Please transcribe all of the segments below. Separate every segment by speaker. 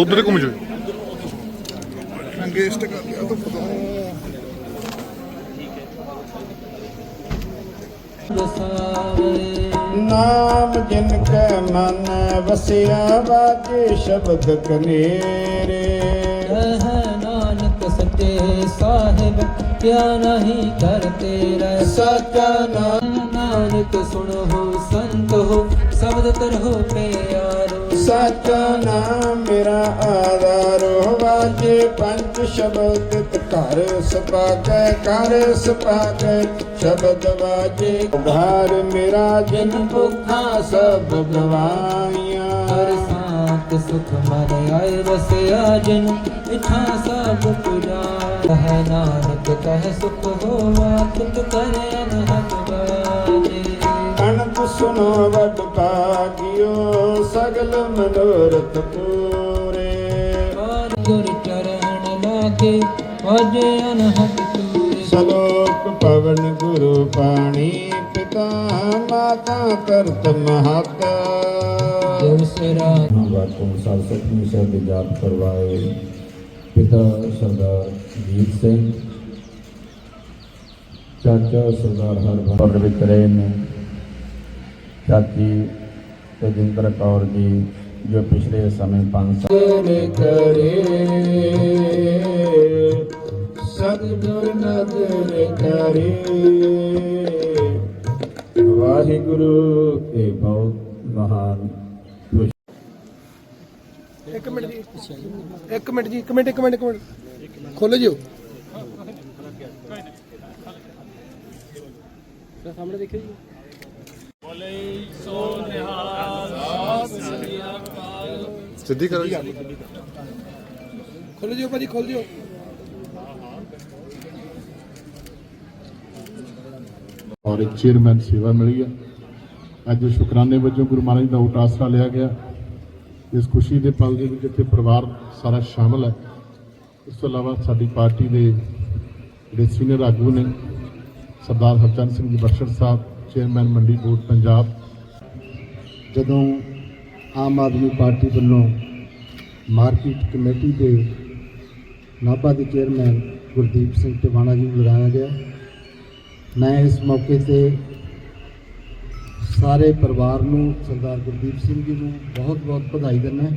Speaker 1: ਉਧਰ ਘੁੰਮ ਜਾਓ।
Speaker 2: ਅੰਗੇਸਟ ਕਰ ਲਿਆ ਤਾਂ ਪਤਾ ਨਾਮ ਜਿਨ ਕੈ ਮਨ ਵਸਿਆ ਬਾਜੇ ਸ਼ਬਦ ਕਨੇਰੇ।
Speaker 3: ਹੈ ਨਾਨਕ ਸੱਚੇ ਸਾਹਿਬ ਕਿਆ ਨਹੀਂ ਕਰਤੇ ਰਹਿ
Speaker 2: ਸਚਾ ਨਾਮ
Speaker 3: ਨਾਨਕ ਸੁਣੋ ਸੰਤ ਹੋ ਸ਼ਬਦ ਕਰੋ ਪਿਆਰੋ।
Speaker 2: ਸਚਾ ਨਾਮ ਮੇਰਾ ਆਧਾਰੋ ਵਾਜੇ ਪੰਜ ਸ਼ਬਦ ਘਰ ਸਪਾਕੈ ਕਰ ਸਪਾਕੈ, ਸ਼ਬਦ ਵਾਜੇ ਘਰ ਮੇਰਾ, ਜਨ ਭੁੱਖਾ ਸਭ ਗਵਾਈਆਂ।
Speaker 3: ਹਰ ਸਾਥ ਸੁਖ ਮਨ ਆਏ ਵਸਿਆ, ਜਿਨ ਇਥਾ ਸਭ ਪੁਜਾ। ਹੈ ਨਾਨਕ, ਕਹ ਸੁਖ ਹੋਵਾ, ਤੁਤ ਕਰੇ ਅਨਹਦ ਬਾਜੇ
Speaker 2: ਸੁਨੋ ਵਡ ਭਾਗਿਓ ਸਗਲ ਮਨੋਰਥ ਪੂਰੇ।
Speaker 3: ਗੁਰ ਚਰਨ ਲਾਗੇ ਵਜੇ ਅਨਹਦ ਤੂਰੇ
Speaker 2: ਸਲੋਕ ਪਵਨ ਗੁਰੂ ਪਾਣੀ ਪਿਤਾ ਮਾਤਾ ਕਰਤ ਮਹਾਤਾ।
Speaker 3: ਗੁਰ ਸਰਾ।
Speaker 4: ਵਾਕੋਂ ਸਤਿਗੁਰੂ ਸਾਹਿਬ ਦੇ ਜਾਪ ਕਰਵਾਏ ਪਿਤਾ ਸਰਦਾਰ ਜੀਤ ਸਿੰਘ ਚਾਚਾ ਸਰਦਾਰ ਹਰਭਜਨ ਵਿੱਚ ਰਹੇ ਨੇ। ਚਾਚੀ ਤੇਜਿੰਦਰ ਕੌਰ ਜੀ ਜੋ ਪਿਛਲੇ ਸਮੇਂ 5 ਸਾਲ
Speaker 2: ਤੇਰੇ ਕਰੇ ਸਤਿਗੁਰ ਨਦਰ ਕਰੇ।
Speaker 4: ਵਾਹਿਗੁਰੂ ਇਹ ਬਹੁਤ ਮਹਾਨ। ਖੁਸ਼
Speaker 5: ਇੱਕ ਮਿੰਟ ਜੀ ਇੱਕ ਮਿੰਟ ਜੀ ਇੱਕ ਮਿੰਟ ਇੱਕ ਮਿੰਟ ਇੱਕ ਮਿੰਟ। ਖੋਲੋ ਜਿਓ। ਸਾਹਮਣੇ ਦੇਖਿਓ ਜੀ।
Speaker 1: ਸਿੱਧੀ ਕਰੋ ਜੀ।
Speaker 5: ਖੋਲੋ ਜਿਓ ਭਾਜੀ ਖੋਲ ਜਿਓ
Speaker 6: ਔਰ ਇੱਕ ਚੇਅਰਮੈਨ ਸੇਵਾ ਮਿਲੀ ਆ। ਅੱਜ ਸ਼ੁਕਰਾਨੇ ਵਜੋਂ ਗੁਰੂ ਮਹਾਰਾਜ ਦਾ ਓਟ ਆਸਰਾ ਲਿਆ ਗਿਆ। ਇਸ ਖੁਸ਼ੀ ਦੇ ਪਲ ਦੇ ਵਿੱਚ ਇੱਥੇ ਪਰਿਵਾਰ ਸਾਰਾ ਸ਼ਾਮਲ ਹੈ। ਇਸ ਤੋਂ ਇਲਾਵਾ ਸਾਡੀ ਪਾਰਟੀ ਦੇ ਜਿਹੜੇ ਸੀਨੀਅਰ ਆਗੂ ਨੇ ਸਰਦਾਰ ਹਰਚੰਦ ਸਿੰਘ ਜੀ ਬਖਸ਼ਰ ਸਾਹਿਬ ਚੇਅਰਮੈਨ ਮੰਡੀ ਬੋਰਡ ਪੰਜਾਬ ਜਦੋਂ ਆਮ ਆਦਮੀ ਪਾਰਟੀ ਵੱਲੋਂ ਮਾਰਕੀਟ ਕਮੇਟੀ ਦੇ ਨਾਭਾ ਦੇ ਚੇਅਰਮੈਨ ਗੁਰਦੀਪ ਸਿੰਘ ਟਿਵਾਣਾ ਜੀ ਨੂੰ ਲਗਾਇਆ ਗਿਆ। ਮੈਂ ਇਸ ਮੌਕੇ ਤੇ ਸਾਰੇ ਪਰਿਵਾਰ ਨੂੰ ਸਰਦਾਰ ਗੁਰਦੀਪ ਸਿੰਘ ਜੀ ਨੂੰ ਬਹੁਤ ਬਹੁਤ ਵਧਾਈ ਦਿੰਦਾ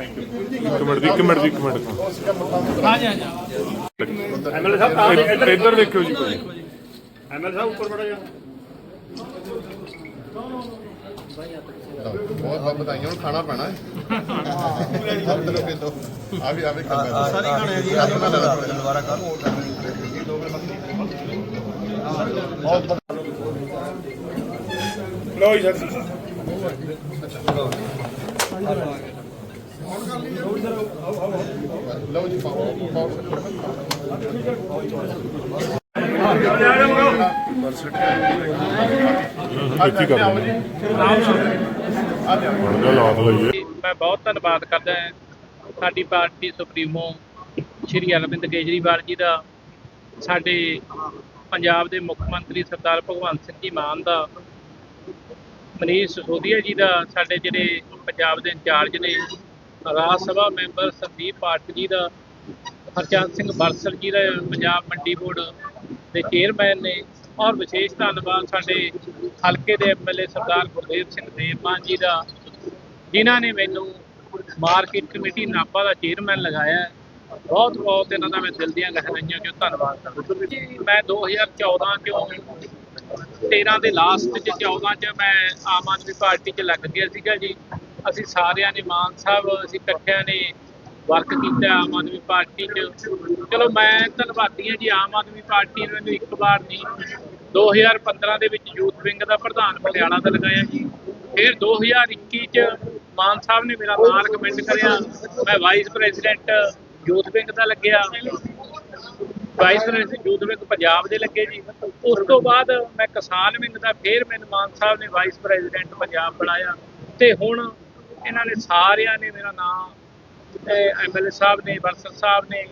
Speaker 1: ਇੱਕ ਮਿੰਟ ਜੀ ਇੱਕ ਮਿੰਟ ਜੀ ਇੱਕ ਮਿੰਟ। ਹਾਂ ਜੀ ਹਾਂ ਜੀ ਐਮਐਲਏ ਸਾਹਿਬ ਇੱਧਰ ਦੇਖਿਓ ਜੀ
Speaker 6: ਬਹੁਤ ਬਹੁਤ ਵਧਾਈਆਂ ਹੁਣ ਖਾਣਾ ਪੈਣਾ। ਹੈ ਆ ਵੀ ਆ ਵੀ ਖਾਣਾ ਸਾਰੀ ਖਾਣੇ ਜੀ। ਦੁਬਾਰਾ ਕਰ। ਲਓ ਜੀ ਪਾਓ ਪਾਓ
Speaker 1: ਇੱਥੇ ਕਰ ਲੈਂਦੇ ਲਾਤ ਲਈਏ
Speaker 7: ਮੈਂ ਬਹੁਤ ਧੰਨਵਾਦ ਕਰਦਾ ਹਾਂ ਸਾਡੀ ਪਾਰਟੀ ਸੁਪਰੀਮੋ ਸ਼੍ਰੀ ਅਰਵਿੰਦ ਕੇਜਰੀਵਾਲ ਜੀ ਦਾ, ਸਾਡੇ ਪੰਜਾਬ ਦੇ ਮੁੱਖ ਮੰਤਰੀ ਸਰਦਾਰ ਭਗਵੰਤ ਸਿੰਘ ਜੀ ਮਾਨ ਦਾ, ਮਨੀਸ਼ ਸਿਸੋਦੀਆ ਜੀ ਦਾ, ਸਾਡੇ ਜਿਹੜੇ ਪੰਜਾਬ ਦੇ ਇੰਚਾਰਜ ਨੇ ਰਾਜ ਸਭਾ ਮੈਂਬਰ ਸੰਦੀਪ ਪਾਠਕ ਜੀ ਦਾ ਹਰਚੰਦ ਸਿੰਘ ਬਰਸਲ ਜੀ ਦਾ ਪੰਜਾਬ ਮੰਡੀ ਬੋਰਡ ਦੇ ਚੇਅਰਮੈਨ ਨੇ ਔਰ ਵਿਸ਼ੇਸ਼ ਧੰਨਵਾਦ ਸਾਡੇ ਹਲਕੇ ਦੇ ਐਮਐਲਏ ਸਰਦਾਰ ਗੁਰਦੇਵ ਸਿੰਘ ਦੇਵਮਾਨ ਜੀ ਦਾ ਜਿਨ੍ਹਾਂ ਨੇ ਮੈਨੂੰ ਮਾਰਕੀਟ ਕਮੇਟੀ ਨਾਪਾ ਦਾ ਚੇਅਰਮੈਨ ਲਗਾਇਆ ਬਹੁਤ ਬਹੁਤ ਇਹਨਾਂ ਦਾ ਮੈਂ ਦਿਲ ਦੀਆਂ ਗਹਿਰਾਈਆਂ ਚੋਂ ਧੰਨਵਾਦ ਕਰਦਾ। ਜੀ, ਮੈਂ 2014 ਚੋਂ 13 ਦੇ ਲਾਸਟ ਚ 14 ਚ ਮੈਂ ਆਮ ਆਦਮੀ ਪਾਰਟੀ ਚ ਲੱਗ ਗਿਆ ਸੀਗਾ ਜੀ। ਅਸੀਂ ਸਾਰਿਆਂ ਨੇ, ਮਾਨ ਸਾਹਿਬ, ਅਸੀਂ ਇਕੱਠਿਆਂ ਨੇ ਵਰਕ ਕੀਤਾ ਆਮ ਆਦਮੀ ਪਾਰਟੀ 'ਚ। ਚਲੋ ਮੈਂ ਧੰਨਵਾਦੀ ਹਾਂ ਜੀ, ਆਮ ਆਦਮੀ ਪਾਰਟੀ ਨੇ ਮੈਨੂੰ ਇੱਕ ਵਾਰ ਨਹੀਂ 2015 ਦੇ ਵਿੱਚ ਯੂਥ ਵਿੰਗ ਦਾ ਪ੍ਰਧਾਨ ਪਟਿਆਲਾ ਦਾ ਲਗਾਇਆ ਜੀ। ਫਿਰ 2021 ਚ ਮਾਨ ਸਾਹਿਬ ਨੇ ਮੇਰਾ ਨਾਮ ਰეკਮੈਂਡ ਕਰਿਆ। ਮੈਂ ਵਾਈਸ ਪ੍ਰੈਜ਼ੀਡੈਂਟ ਯੂਥ ਵਿੰਗ ਦਾ ਲੱਗਿਆ। Vice president youth wing Punjab ਦੇ ਲੱਗੇ ਜੀ। ਉਸ ਤੋਂ ਬਾਅਦ ਮੈਂ ਕਿਸਾਨ ਵਿੰਗ ਦਾ ਫਿਰ ਮੈਨੂੰ ਮਾਨ ਸਾਹਿਬ ਨੇ ਵਾਈਸ ਪ੍ਰੈਜ਼ੀਡੈਂਟ ਪੰਜਾਬ ਬਣਾਇਆ। ਤੇ ਹੁਣ ਇਹਨਾਂ ਨੇ ਸਾਰਿਆਂ ਨੇ ਮੇਰਾ ਨਾਮ ਐਮਐਲਏ ਸਾਹਿਬ ਨੇ ਵਰਸਰ ਸਾਹਿਬ ਨੇ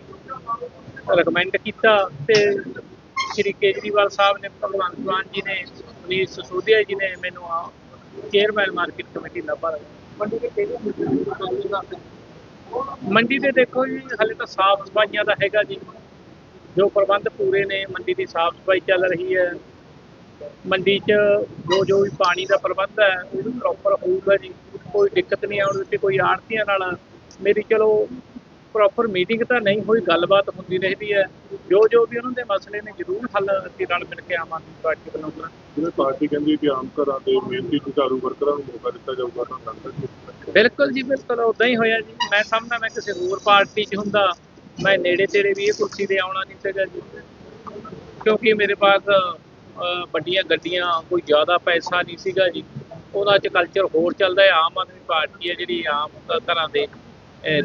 Speaker 7: ਰეკਮੈਂਡ ਕੀਤਾ ਤੇ ਸ਼੍ਰੀ ਕੇਜਰੀਵਾਲ ਸਾਹਿਬ ਨੇ ਭਗਵੰਤ ਮਾਨ ਜੀ ਨੇ ਮਨੀਸ਼ ਸਿਸੋਦੀਆ ਜੀ ਨੇ ਮੈਨੂੰ ਆ ਚੇਅਰਮੈਨ ਮਾਰਕੀਟ ਕਮੇਟੀ ਨਾਭਾ ਮੰਡੀ ਦੇ ਮੰਡੀ ਦੇ ਦੇਖੋ ਜੀ ਹਲੇ ਤਾਂ ਸਾਫ਼ ਸਫਾਈਆਂ ਦਾ ਹੈਗਾ ਜੀ। ਜੋ ਪ੍ਰਬੰਧ ਪੂਰੇ ਨੇ ਮੰਡੀ ਦੀ ਸਾਫ਼ ਸਫ਼ਾਈ ਚੱਲ ਰਹੀ ਹੈ। ਮੰਡੀ 'ਚ ਜੋ ਜੋ ਵੀ ਪਾਣੀ ਦਾ ਪ੍ਰਬੰਧ ਹੈ ਉਹ ਵੀ ਪ੍ਰੋਪਰ ਹੋਊਗਾ ਜੀ। ਕੋਈ ਦਿੱਕਤ ਨਹੀਂ ਆਉਣ ਦਿੱਤੀ ਕੋਈ ਆੜਤੀਆਂ ਨਾਲ। ਮੇਰੀ ਚਲੋ ਪ੍ਰੋਪਰ ਮੀਟਿੰਗ ਤਾਂ ਨਹੀਂ ਹੋਈ ਗੱਲਬਾਤ ਹੁੰਦੀ ਰਹਿੰਦੀ ਹੈ। ਜੋ ਜੋ ਵੀ ਉਹਨਾਂ ਦੇ ਮਸਲੇ ਨੇ ਜ਼ਰੂਰ ਹੱਲ ਅਸੀਂ ਰਲ ਮਿਲ ਕੇ ਆਮ ਆਦਮੀ ਪਾਰਟੀ ਵੱਲੋਂ ਕਰਾਂਗੇ।
Speaker 1: ਜਿਵੇਂ ਪਾਰਟੀ ਕਹਿੰਦੀ ਕਿ ਆਮ ਘਰਾਂ ਦੇ ਮਿਹਨਤੀ ਜੁਝਾਰੂ ਵਰਕਰਾਂ ਨੂੰ ਮੌਕਾ ਦਿੱਤਾ ਜਾਊਗਾ ਤਾਂ ਲੱਗਦਾ ਕਿ
Speaker 7: ਬਿਲਕੁਲ ਜੀ ਬਿਲਕੁਲ ਉਦਾਂ ਹੀ ਹੋਇਆ ਜੀ। ਮੈਂ ਸਮਝਦਾ ਮੈਂ ਕਿਸੇ ਹੋਰ ਪਾਰਟੀ 'ਚ ਹੁੰਦਾ ਮੈਂ ਨੇੜੇ ਤੇੜੇ ਵੀ ਇਹ ਕੁਰਸੀ ਤੇ ਆਉਣਾ ਨਹੀਂ ਸੀਗਾ ਜੀ। ਕਿਉਂਕਿ ਮੇਰੇ ਪਾਸ ਵੱਡੀਆਂ ਗੱਡੀਆਂ ਕੋਈ ਜ਼ਿਆਦਾ ਪੈਸਾ ਨਹੀਂ ਸੀਗਾ ਜੀ। ਉਹਨਾਂ 'ਚ ਕਲਚਰ ਹੋਰ ਚੱਲਦਾ ਹੈ, ਆਮ ਆਦਮੀ ਪਾਰਟੀ ਹੈ ਜਿਹੜੀ ਆਮ ਤਰ੍ਹਾਂ ਦੇ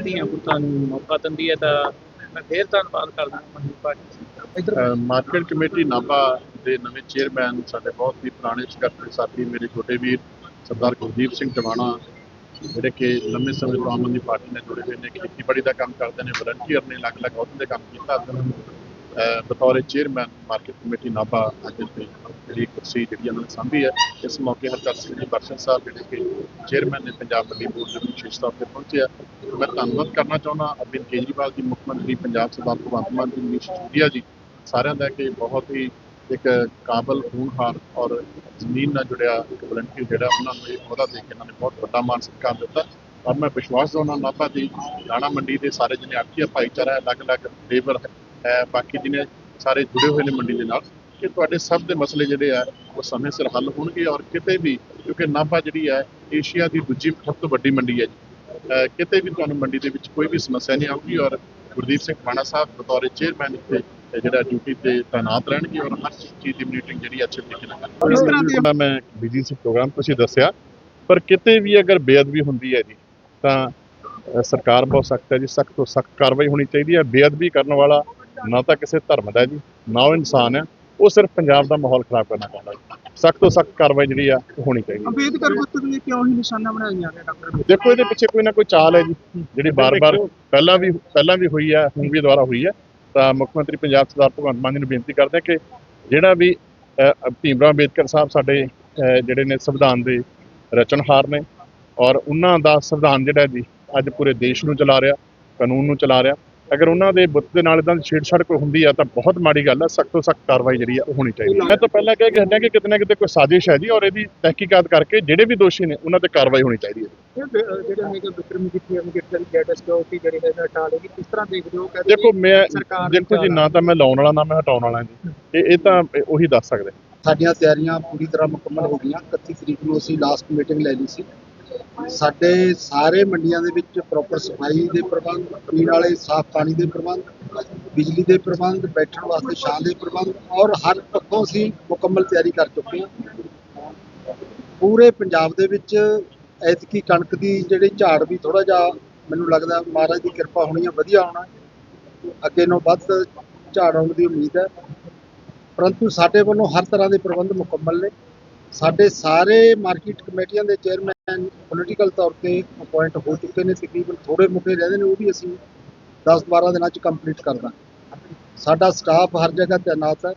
Speaker 7: ਧੀਆਂ ਪੁੱਤਾਂ ਨੂੰ ਮੌਕਾ ਦਿੰਦੀ ਹੈ, ਤਾਂ ਮੈਂ ਫੇਰ ਧੰਨਵਾਦ ਕਰਦਾ Aam party
Speaker 6: market committee Nabha ਦੇ ਨਵੇਂ ਚੇਅਰਮੈਨ ਸਾਡੇ ਬਹੁਤ ਹੀ ਪੁਰਾਣੇ ਸਕੱਤਰ ਸਾਥੀ ਮੇਰੇ ਛੋਟੇ ਵੀਰ ਸਰਦਾਰ ਗੁਰਦੀਪ ਸਿੰਘ ਟਵਾਣਾ ਜਿਹੜੇ ਕਿ ਲੰਮੇ ਸਮੇਂ ਤੋਂ ਆਮ ਆਦਮੀ ਪਾਰਟੀ ਨਾਲ ਜੁੜੇ ਹੋਏ ਨੇ, ਖੇਤੀਬਾੜੀ ਦਾ ਕੰਮ ਕਰਦੇ ਨੇ ਵਲੰਟੀਅਰ ਨੇ, ਅਲੱਗ-ਅਲੱਗ ਅਹੁਦੇ ਦੇ ਕੰਮ ਕੀਤਾ। ਬਤੌਰ ਚੇਅਰਮੈਨ ਮਾਰਕੀਟ ਕਮੇਟੀ ਨਾਭਾ ਅੱਜ ਜਿਹੜੀ ਕੁਰਸੀ ਜਿਹੜੀ ਉਹਨਾਂ ਨੇ ਸਾਂਭੀ ਹੈ, ਇਸ ਮੌਕੇ ਹਰਚੰਦ ਸਿੰਘ ਜੀ ਬਰਸ਼ਨ ਸਾਹਿਬ ਜਿਹੜੇ ਕਿ ਚੇਅਰਮੈਨ ਨੇ ਪੰਜਾਬ ਮੰਡੀ ਬੋਰਡ ਦੇ ਵਿਸ਼ੇਸ਼ ਤੌਰ ਤੇ ਪਹੁੰਚਿਆ ਮੈਂ ਧੰਨਵਾਦ ਕਰਨਾ ਚਾਹੁੰਦਾ ਅਰਵਿੰਦ ਕੇਜਰੀਵਾਲ ਜੀ, ਮੁੱਖ ਮੰਤਰੀ, ਪੰਜਾਬ ਸਰਦਾਰ ਭਗਵੰਤ ਮਾਨ ਜੀ, ਮਨੀਸ਼ ਸਿਸੋਦੀਆ ਜੀ, ਸਾਰਿਆਂ ਦਾ ਕਿ ਬਹੁਤ ਹੀ ਇੱਕ ਕਾਬਲ ਹੋਣਹਾਰ ਔਰ ਜ਼ਮੀਨ ਨਾਲ ਜੁੜਿਆ ਇੱਕ ਵਲੰਟੀਅਰ ਜਿਹੜਾ ਉਹਨਾਂ ਨੂੰ ਇਹ ਅਹੁਦਾ ਦੇ ਕੇ ਇਹਨਾਂ ਨੇ ਬਹੁਤ ਵੱਡਾ ਮਾਨ ਸਤਿਕਾਰ ਦਿੱਤਾ। ਔਰ ਮੈਂ ਵਿਸ਼ਵਾਸ ਦਵਾਉਣਾ ਨਾਭਾ ਦੀ ਦਾਣਾ ਮੰਡੀ ਦੇ ਸਾਰੇ ਜਿਹਨੇ ਆਰਥਿਕ ਭਾਈਚਾਰਾ ਅਲੱਗ-ਅਲੱਗ ਲੇਬਰ ਹੈ ਬਾਕੀ ਜਿਹਨੇ ਸਾਰੇ ਜੁੜੇ ਹੋਏ ਨੇ ਮੰਡੀ ਦੇ ਨਾਲ ਕਿ ਤੁਹਾਡੇ ਸਭ ਦੇ ਮਸਲੇ ਜਿਹੜੇ ਆ ਉਹ ਸਮੇਂ ਸਿਰ ਹੱਲ ਹੋਣਗੇ ਔਰ ਕਿਤੇ ਵੀ ਕਿਉਂਕਿ ਨਾਭਾ ਜਿਹੜੀ ਹੈ ਏਸ਼ੀਆ ਦੀ ਦੂਜੀ ਸਭ ਤੋਂ ਵੱਡੀ ਮੰਡੀ ਹੈ ਜੀ। ਕਿਤੇ ਵੀ ਤੁਹਾਨੂੰ ਮੰਡੀ ਦੇ ਵਿੱਚ ਕੋਈ ਵੀ ਸਮੱਸਿਆ ਨਹੀਂ ਆਊਗੀ ਔਰ ਗੁਰਦੀਪ ਸਿੰਘ ਮਾਣਾ ਸਾਹਿਬ ਬਤੌਰ ਚੇਅਰਮੈਨ ਇੱਥੇ ਜਿਹੜਾ ਡਿਊਟੀ ਤੇ ਤਾਇਨਾਤ ਰਹਿਣਗੇ ਔਰ ਹਰ ਚੀਜ਼ ਦੀ ਮੀਟਿੰਗ ਜਿਹੜੀ ਅੱਛੇ ਤਰੀਕੇ ਨਾਲ ਇਸ ਤਰ੍ਹਾਂ ਦੀ ਮੈਂ ਬਿਜ਼ੀ ਸੀ ਪ੍ਰੋਗਰਾਮ ਤੁਸੀਂ ਦੱਸਿਆ ਪਰ ਕਿਤੇ ਵੀ ਅਗਰ ਬੇਅਦਬੀ ਹੁੰਦੀ ਹੈ ਜੀ ਤਾਂ ਸਰਕਾਰ ਬਹੁਤ ਸਖਤ ਹੈ ਜੀ ਸਖਤ ਤੋਂ ਸਖਤ ਕਾਰਵਾਈ ਹੋਣੀ ਚਾਹੀਦੀ ਹੈ। ਬੇਅਦਬੀ ਕਰਨ ਵਾਲਾ ਨਾ ਤਾਂ ਕਿਸੇ ਧਰਮ ਦਾ ਜੀ ਨਾ ਉਹ ਇਨਸਾਨ ਹੈ ਉਹ ਸਿਰਫ ਪੰਜਾਬ ਦਾ ਮਾਹੌਲ ਖਰਾਬ ਕਰਨਾ ਚਾਹੁੰਦਾ ਜੀ। ਸਖਤ ਤੋਂ ਸਖਤ ਕਾਰਵਾਈ ਜਿਹੜੀ ਆ ਉਹ ਹੋਣੀ ਚਾਹੀਦੀ ਹੈ
Speaker 5: ਅੰਬੇਦਕਰ ਪੁੱਤਰ ਨੇ ਕਿਉਂ ਹੀ ਨਿਸ਼ਾਨਾ ਬਣਾਇਆ ਗਿਆ ਡਾਕਟਰ?
Speaker 6: ਦੇਖੋ ਇਹਦੇ ਪਿੱਛੇ ਕੋਈ ਨਾ ਕੋਈ ਚਾਲ ਹੈ ਜੀ ਜਿਹੜੀ ਬਾਰ-ਬਾਰ ਪਹਿਲਾਂ ਵੀ ਪਹਿਲਾਂ ਵੀ ਹੋਈ ਹੈ ਹੁਣ ਵੀ ਦੁਬਾਰਾ ਹੋਈ ਹੈ ਤਾਂ ਮੁੱਖ ਮੰਤਰੀ ਪੰਜਾਬ ਸਰਦਾਰ ਭਗਵੰਤ ਮਾਨ ਜੀ ਨੂੰ ਬੇਨਤੀ ਕਰਦੇ ਹਾਂ ਕਿ ਜਿਹੜਾ ਵੀ ਅਹ, ਭੀਮ ਰਾਓ ਅੰਬੇਦਕਰ ਸਾਹਿਬ ਸਾਡੇ ਜਿਹੜੇ ਨੇ ਸੰਵਿਧਾਨ ਦੇ ਰਚਨਹਾਰ ਨੇ ਔਰ ਉਹਨਾਂ ਦਾ ਸੰਵਿਧਾਨ ਜਿਹੜਾ ਜੀ ਅੱਜ ਪੂਰੇ ਦੇਸ਼ ਨੂੰ ਚਲਾ ਰਿਹਾ ਕਾਨੂੰਨ ਨੂੰ ਚਲਾ ਰਿਹਾ। ਅਗਰ ਉਹਨਾਂ ਦੇ ਬੁੱਤ ਦੇ ਨਾਲ ਇਦਾਂ ਦੀ ਛੇੜਛਾੜ ਕੋਈ ਹੁੰਦੀ ਆ ਤਾਂ ਬਹੁਤ ਮਾੜੀ ਗੱਲ ਹੈ ਸਖਤ ਤੋਂ ਸਖਤ ਕਾਰਵਾਈ ਜਿਹੜੀ ਆ ਉਹ ਹੋਣੀ ਚਾਹੀਦੀ ਹੈ ਮੈਂ ਤਾਂ ਪਹਿਲਾਂ ਕਹਿ ਕੇ ਹਟਿਆ ਕਿ ਕਿਤੇ ਨਾ ਕਿਤੇ ਕੋਈ ਸਾਜ਼ਿਸ਼ ਹੈ ਜੀ ਔਰ ਇਹਦੀ ਤਹਿਕੀਕਾਤ ਕਰਕੇ ਜਿਹੜੇ ਵੀ ਦੋਸ਼ੀ ਨੇ ਉਹਨਾਂ ਤੇ ਕਾਰਵਾਈ ਹੋਣੀ ਚਾਹੀਦੀ ਹੈ
Speaker 5: ਜਿਹੜੇ ਹੈਗੇ ਵਿਕਰਮ ਜਿੱਥੇ ਦੀ ਡਾਟਾ ਸਿਕਿਉਰਿਟੀ ਜਿਹੜੇ ਹੈ ਹਟਾ ਲੇਗੀ ਕਿਸ ਤਰ੍ਹਾਂ ਦੇਖਦੇ ਹੋ? ਕਹਿੰਦੇ
Speaker 6: ਦੇਖੋ ਮੈਂ ਦੇਖੋ ਜੀ ਨਾ ਤਾਂ ਮੈਂ ਲਾਉਣ ਵਾਲਾ ਨਾ ਮੈਂ ਹਟਾਉਣ ਵਾਲਾ ਜੀ। ਇਹ ਇਹ ਤਾਂ ਉਹੀ ਦੱਸ ਸਕਦੇ।
Speaker 8: ਸਾਡੀਆਂ ਤਿਆਰੀਆਂ ਪੂਰੀ ਤਰ੍ਹਾਂ ਮੁਕੰਮਲ ਹੋ ਗਈਆਂ। 31 ਤਰੀਕ ਨੂੰ ਅਸੀਂ ਲਾਸਟ ਮੀਟਿੰਗ ਲੈ ਲਈ ਸੀ। ਸਾਡੇ ਸਾਰੇ ਮੰਡੀਆਂ ਦੇ ਵਿੱਚ ਪ੍ਰੋਪਰ ਸਫ਼ਾਈ ਦੇ ਪ੍ਰਬੰਧ, ਪੀਣ ਵਾਲੇ ਸਾਫ਼ ਪਾਣੀ ਦੇ ਪ੍ਰਬੰਧ, ਬਿਜਲੀ ਦੇ ਪ੍ਰਬੰਧ, ਬੈਠਣ ਵਾਸਤੇ ਛਾਂ ਦੇ ਪ੍ਰਬੰਧ ਔਰ ਹਰ ਪੱਖੋਂ ਅਸੀਂ ਮੁਕੰਮਲ ਤਿਆਰੀ ਕਰ ਚੁੱਕੇ ਹਾਂ। ਪੂਰੇ ਪੰਜਾਬ ਦੇ ਵਿੱਚ ਐਤਕੀ ਕਣਕ ਦੀ ਜਿਹੜੀ ਝਾੜ ਵੀ ਥੋੜਾ ਜਿਹਾ ਮੈਨੂੰ ਲੱਗਦਾ ਮਹਾਰਾਜ ਦੀ ਕਿਰਪਾ ਹੋਣੀ ਆ, ਵਧੀਆ ਹੋਣਾ। ਅੱਗੇ ਨੂੰ ਵੱਧ ਝਾੜ ਆਉਣ ਦੀ ਉਮੀਦ ਹੈ। ਪਰੰਤੂ ਸਾਡੇ ਵੱਲੋਂ ਹਰ ਤਰ੍ਹਾਂ ਦੇ ਪ੍ਰਬੰਧ ਮੁਕੰਮਲ ਨੇ। ਸਾਡੇ ਸਾਰੇ ਮਾਰਕੀਟ ਕਮੇਟੀਆਂ ਦੇ ਚੇਅਰਮੈਨ ਪੋਲੀਟੀਕਲ ਤੌਰ ਤੇ ਅਪਾਇੰਟ ਹੋ ਚੁੱਕੇ ਨੇ, ਤਕਰੀਬਨ ਥੋੜੇ ਮੁੱਕੇ ਰਹਿੰਦੇ ਨੇ, ਉਹ ਵੀ ਅਸੀਂ 10-12 ਦਿਨਾਂ ਚ ਕੰਪਲੀਟ ਕਰ ਸਾਡਾ ਸਟਾਫ ਹਰ ਜਗ੍ਹਾ ਤਾਇਨਾਤ ਹੈ।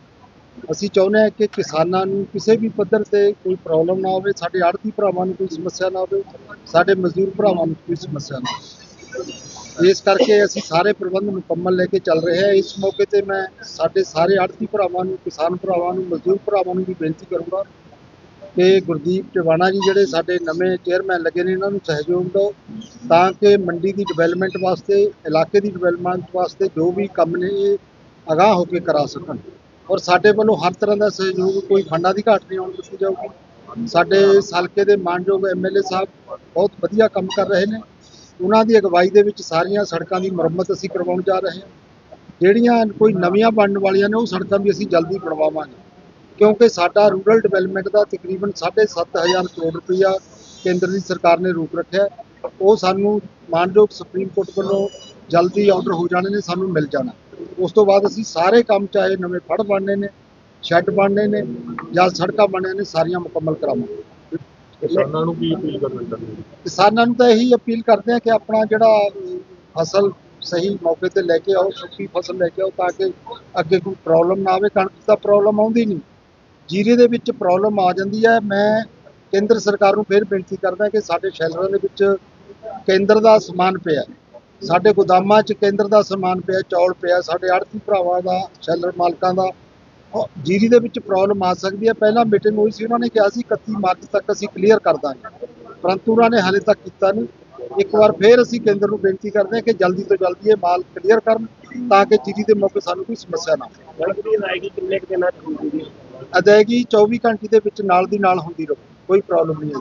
Speaker 8: ਅਸੀਂ ਚਾਹੁੰਦੇ ਹਾਂ ਕਿ ਕਿਸਾਨਾਂ ਨੂੰ ਕਿਸੇ ਵੀ ਪੱਧਰ ਤੇ ਕੋਈ ਪ੍ਰੋਬਲਮ ਨਾ ਹੋਵੇ, ਸਾਡੇ ਆੜਤੀ ਭਰਾਵਾਂ ਨੂੰ ਕੋਈ ਸਮੱਸਿਆ ਨਾ ਹੋਵੇ, ਸਾਡੇ ਮਜ਼ਦੂਰ ਭਰਾਵਾਂ ਨੂੰ ਕੋਈ ਸਮੱਸਿਆ ਨਾ ਹੋਵੇ। ਇਸ ਕਰਕੇ ਅਸੀਂ ਸਾਰੇ ਪ੍ਰਬੰਧ ਮੁਕੰਮਲ ਲੈ ਕੇ ਚੱਲ ਰਹੇ ਹਾਂ। ਇਸ ਮੌਕੇ ਤੇ ਮੈਂ ਸਾਡੇ ਸਾਰੇ ਆੜਤੀ ਭਰਾਵਾਂ ਨੂੰ, ਕਿਸਾਨ ਭਰਾਵਾਂ ਨੂੰ, ਮਜ਼ਦੂਰ ਭਰਾਵਾਂ ਨੂੰ ਵੀ ਬੇਨਤੀ ਕਰੂੰਗਾ ਕਿ ਗੁਰਦੀਪ ਟਿਵਾਣਾ ਜੀ ਜਿਹੜੇ ਸਾਡੇ ਨਵੇਂ ਚੇਅਰਮੈਨ ਲੱਗੇ ਨੇ, ਇਹਨਾਂ ਨੂੰ ਸਹਿਯੋਗ ਦਿਓ ਤਾਂ ਕਿ ਮੰਡੀ ਦੀ ਡਿਵੈਲਪਮੈਂਟ ਵਾਸਤੇ, ਇਲਾਕੇ ਦੀ ਡਿਵੈਲਪਮੈਂਟ ਵਾਸਤੇ ਜੋ ਵੀ ਕੰਮ ਨੇ ਇਹ ਅਗਾਹ ਹੋ ਕੇ ਕਰਾ ਸਕਣ। ਔਰ ਸਾਡੇ ਵੱਲੋਂ ਹਰ ਤਰ੍ਹਾਂ ਦਾ ਸਹਿਯੋਗ, ਕੋਈ ਫੰਡਾਂ ਦੀ ਘਾਟ ਨਹੀਂ ਆਉਣ ਦਿੱਤੀ ਜਾਊਗੀ। ਸਾਡੇ ਹਲਕੇ ਦੇ ਮਾਨਯੋਗ ਐਮਐਲਏ ਸਾਹਿਬ ਬਹੁਤ ਵਧੀਆ ਕੰਮ ਕਰ ਰਹੇ ਨੇ। ਉਹਨਾਂ ਦੀ ਅਗਵਾਈ ਦੇ ਵਿੱਚ ਸਾਰੀਆਂ ਸੜਕਾਂ ਦੀ ਮੁਰੰਮਤ ਅਸੀਂ ਕਰਵਾਉਣ ਜਾ ਰਹੇ ਹਾਂ। ਜਿਹੜੀਆਂ ਕੋਈ ਨਵੀਆਂ ਬਣਨ ਵਾਲੀਆਂ ਨੇ, ਉਹ ਸੜਕਾਂ ਵੀ ਅਸੀਂ ਜਲਦੀ ਬਣਵਾਵਾਂਗੇ। ਕਿਉਂਕਿ ਸਾਡਾ ਰੂਰਲ ਡਿਵੈਲਪਮੈਂਟ ਦਾ ਤਕਰੀਬਨ 7.5000 ਕਰੋੜ ਰੁਪਈਆ ਕੇਂਦਰ ਦੀ ਸਰਕਾਰ ਨੇ ਰੋਕ ਰੱਖਿਆ। ਉਹ ਸਾਨੂੰ ਮਾਨਯੋਗ ਸੁਪਰੀਮ ਕੋਰਟ ਵੱਲੋਂ ਜਲਦੀ ਆਰਡਰ ਹੋ ਜਾਣੇ ਨੇ ਸਾਨੂੰ ਮਿਲ ਜਾਣਾ। ਉਸ ਤੋਂ ਬਾਅਦ ਅਸੀਂ ਸਾਰੇ ਕੰਮ ਚਾਹੇ ਨਵੇਂ ਫੜ ਬਣਨੇ ਨੇ ਸ਼ੈੱਡ ਬਣਨੇ ਨੇ ਜਾਂ ਸੜਕਾਂ ਬਣਨੇ ਨੇ ਸਾਰੀਆਂ ਮੁਕੰਮਲ ਕਰਾਵਾਂਗੇ।
Speaker 1: ਕਿਸਾਨਾਂ ਨੂੰ ਕੀ ਅਪੀਲ ਕਰਨਾ ਚਾਹੁੰਦੇ
Speaker 8: ਕਿਸਾਨਾਂ ਨੂੰ ਤਾਂ ਇਹੀ ਅਪੀਲ ਕਰਦੇ ਆ ਕਿ ਆਪਣਾ ਜਿਹੜਾ ਫਸਲ ਸਹੀ ਮੌਕੇ ਤੇ ਲੈ ਕੇ ਆਓ ਸੁੱਕੀ ਫਸਲ ਲੈ ਕੇ ਆਓ ਤਾਂ ਕਿ ਅੱਗੇ ਕੋਈ ਪ੍ਰੋਬਲਮ ਨਾ ਆਵੇ ਕਣਕ ਤਾਂ ਪ੍ਰੋਬਲਮ ਆਉਂਦੀ ਨਹੀਂ। ਜੀਰੇ ਦੇ ਵਿੱਚ ਪ੍ਰੋਬਲਮ ਆ ਜਾਂਦੀ ਹੈ। ਮੈਂ ਕੇਂਦਰ ਸਰਕਾਰ ਨੂੰ ਫਿਰ ਬੇਨਤੀ ਕਰਦਾ ਕਿ ਸਾਡੇ ਸ਼ੈਲਰਾਂ ਦੇ ਵਿੱਚ ਕੇਂਦਰ ਦਾ ਸਮਾਨ ਪਿਆ। ਸਾਡੇ ਗੋਦਾਮਾਂ 'ਚ ਕੇਂਦਰ ਦਾ ਸਮਾਨ ਪਿਆ, ਚੌਲ ਪਿਆ, ਸਾਡੇ ਆੜਤੀ ਭਰਾਵਾਂ ਦਾ, ਸ਼ੈਲਰ ਮਾਲਕਾਂ ਦਾ। ਜੀਰੀ ਦੇ ਵਿੱਚ ਪ੍ਰੋਬਲਮ ਆ ਸਕਦੀ ਹੈ। ਪਹਿਲਾਂ ਮੀਟਿੰਗ ਹੋਈ ਸੀ, ਉਹਨਾਂ ਨੇ ਕਿਹਾ ਸੀ 31 ਮਾਰਚ ਤੱਕ ਅਸੀਂ ਕਲੀਅਰ ਕਰ ਦਾਂਗੇ। ਪਰੰਤੂ ਉਹਨਾਂ ਨੇ ਹਾਲੇ ਤੱਕ ਕੀਤਾ ਨਹੀਂ। ਇੱਕ ਵਾਰ ਫੇਰ ਅਸੀਂ ਕੇਂਦਰ ਨੂੰ ਬੇਨਤੀ ਕਰਦੇ ਹਾਂ ਕਿ ਜਲਦੀ ਤੋਂ ਜਲਦੀ ਇਹ ਮਾਲ ਕਲੀਅਰ ਕਰਨ, ਤਾਂ ਕਿ ਜੀਰੀ ਦੇ ਮੌਕੇ ਸਾਨੂੰ ਕੋਈ ਸਮੱਸਿਆ ਨਾ ਆਵੇ। ਅਦਾਇਗੀ 24 ਘੰਟੇ ਦੇ ਵਿੱਚ ਨਾਲ ਦੀ ਨਾਲ ਹੁੰਦੀ ਰਹੇ ਕੋਈ ਪ੍ਰੋਬਲਮ ਨਹੀਂ ਹੈ